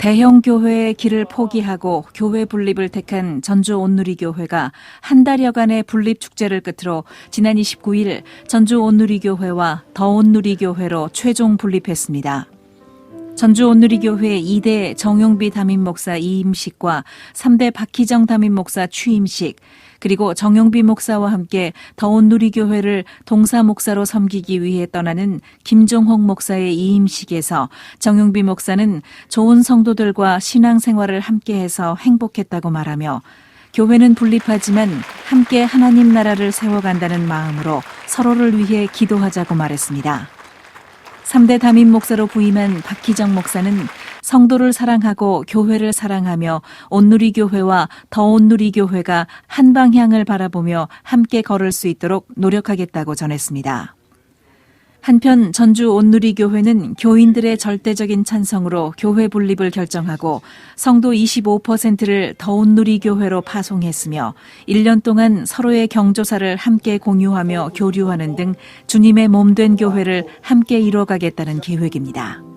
대형 교회의 길을 포기하고 교회 분립을 택한 전주 온누리 교회가 한 달여간의 분립 축제를 끝으로 지난 29일 전주 온누리 교회와 더 온누리 교회로 최종 분립했습니다. 전주 온누리교회 2대 정용비 담임 목사 이임식과 3대 박희정 담임 목사 취임식 그리고 정용비 목사와 함께 더 온 누리교회를 동사 목사로 섬기기 위해 떠나는 김종홍 목사의 이임식에서 정용비 목사는 좋은 성도들과 신앙생활을 함께해서 행복했다고 말하며 교회는 분립하지만 함께 하나님 나라를 세워간다는 마음으로 서로를 위해 기도하자고 말했습니다. 3대 담임 목사로 부임한 박희정 목사는 성도를 사랑하고 교회를 사랑하며 온누리 교회와 더 온누리 교회가 한 방향을 바라보며 함께 걸을 수 있도록 노력하겠다고 전했습니다. 한편 전주 온누리 교회는 교인들의 절대적인 찬성으로 교회 분립을 결정하고 성도 25%를 더 온누리 교회로 파송했으며 1년 동안 서로의 경조사를 함께 공유하며 교류하는 등 주님의 몸 된 교회를 함께 이뤄가겠다는 계획입니다.